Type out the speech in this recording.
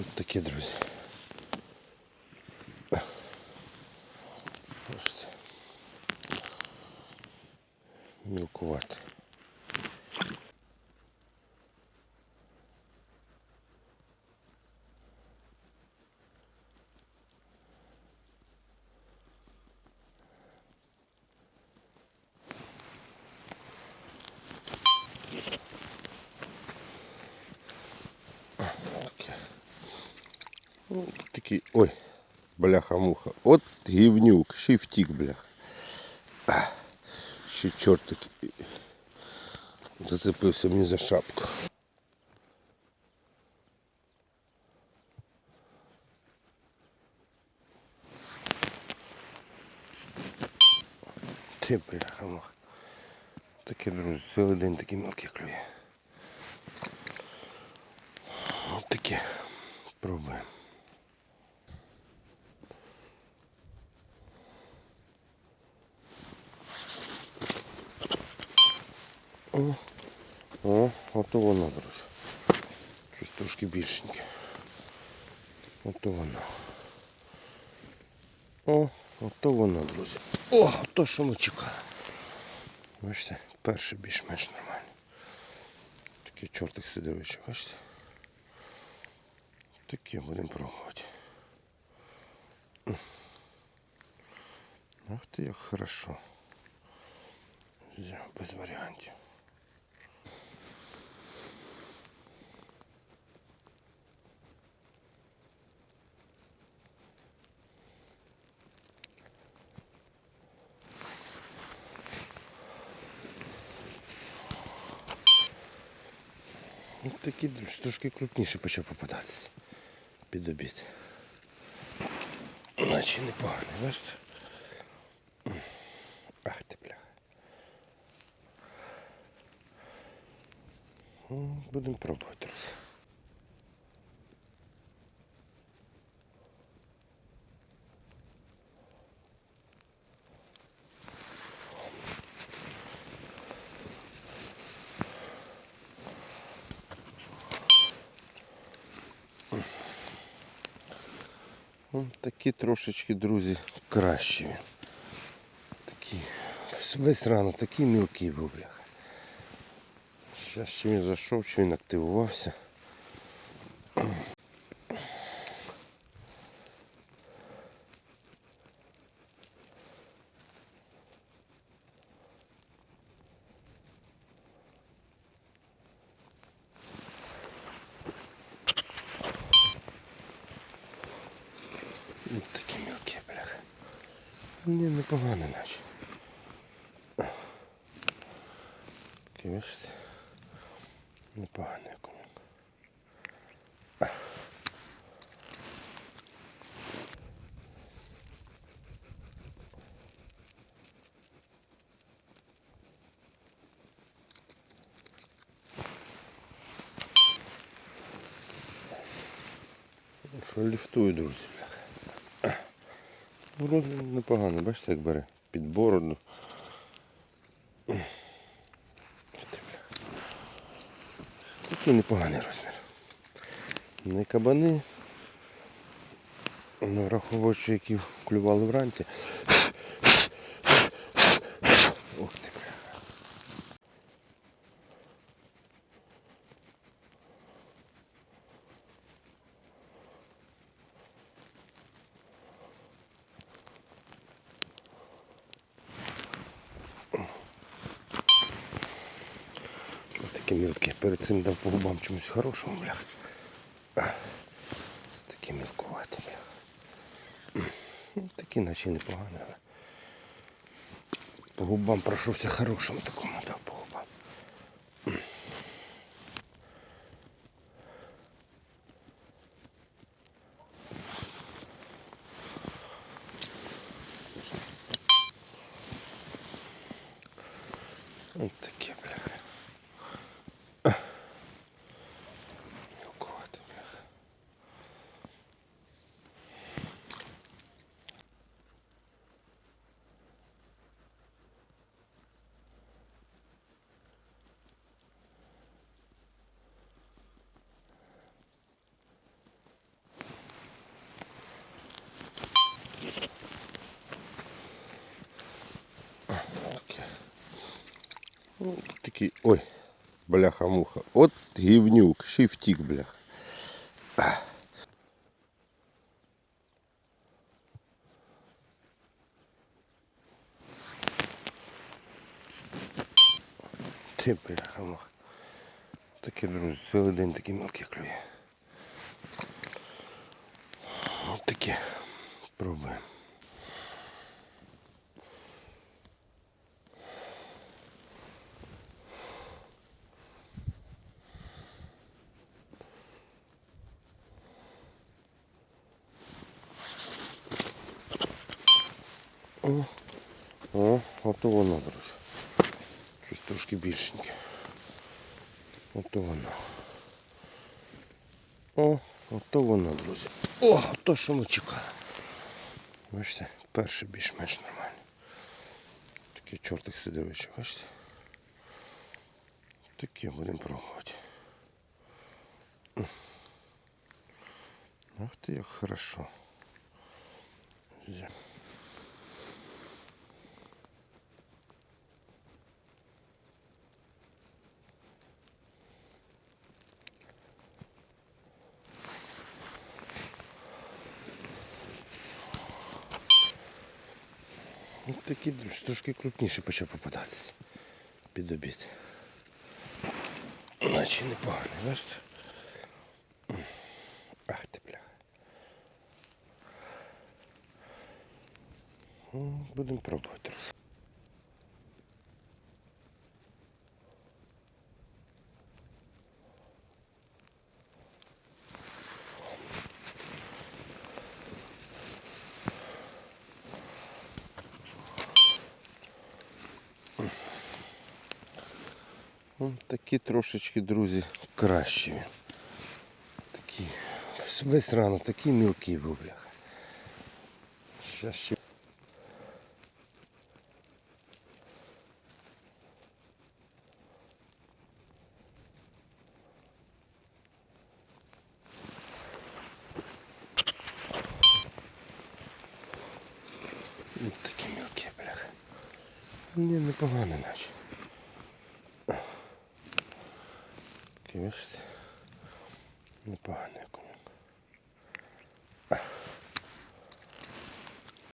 Ось такі, друзі. Бачите. Мілкувати. Таке. Такий. Ой, бляха-муха. От гівнюк, ще й втік, бляха. А, Ще чортик зацепився мені за шапку. Ти бляха-муха. Таке, друзі, цілий день такі мелкі клює. Ось таке. Пробуємо. О, о, ото воно, друзі. Щось трошки більшеньке. Ото воно. О, ото воно, друзі. О, то, що ми чекали. Бачите, перший більш-менш нормальний. Такий чортик сидовичий, бачите? Таке будемо пробувати. Ах ти як хорошо. Без варіантів. Такі трошки крупніше почав попадатися під обід. Наче непоганий, бачите? Ах ти бляха. Ну, Будемо пробувати, такі трошечки, друзі, кращі. Такі. Весь рано такий мілкий був, бляха. Зараз чи він зайшов, чи він активувався. Ось такі мілкі, бляха. Ні, непогано наче. Такі, бачите? Непогано як у нього. Що ліфтую, друзі, бляха. Вроді непогано, бачите, як бере під бороду. Такий непоганий розмір. Не кабани. Ну, враховуючи, які клювали вранці. Ух ти, бляха. Ось такі мілкі. Перед цим дав по губам чомусь хорошому, блях. Ось такі мілкуваті. Ну, Такі наче непогані, але по губам пройшовся хорошим такому дав по губам. Ось такі, Такий, ой, бляха-муха. От гівнюк, ще й втік, бляха. Ти бляха-муха. Таке, друзі, цілий день такі мелкі клює. Таке. Пробуємо. О, о, ото воно, друзі. Щось трошки більшеньке. Ото воно. О, ото воно, друзі. О, то, що ми чекали. Бачите, перший більш-менш нормальний. Такий чортик сидовичий, бачите? Таке будемо пробувати. Ах ти як хорошо. Є. такі Такий трошки крупніше почав попадатися під обід. Наче непоганий, бачите? Ах ти бляха. Ну, Будемо пробувати. Такі трошечки, друзі, кращі він. Такі. Весь ранок такий мілкий був, бляха. Щас ще. Ну, Такі мілкі, бляха. Ні, непогано наче. Бачите? Непогано як.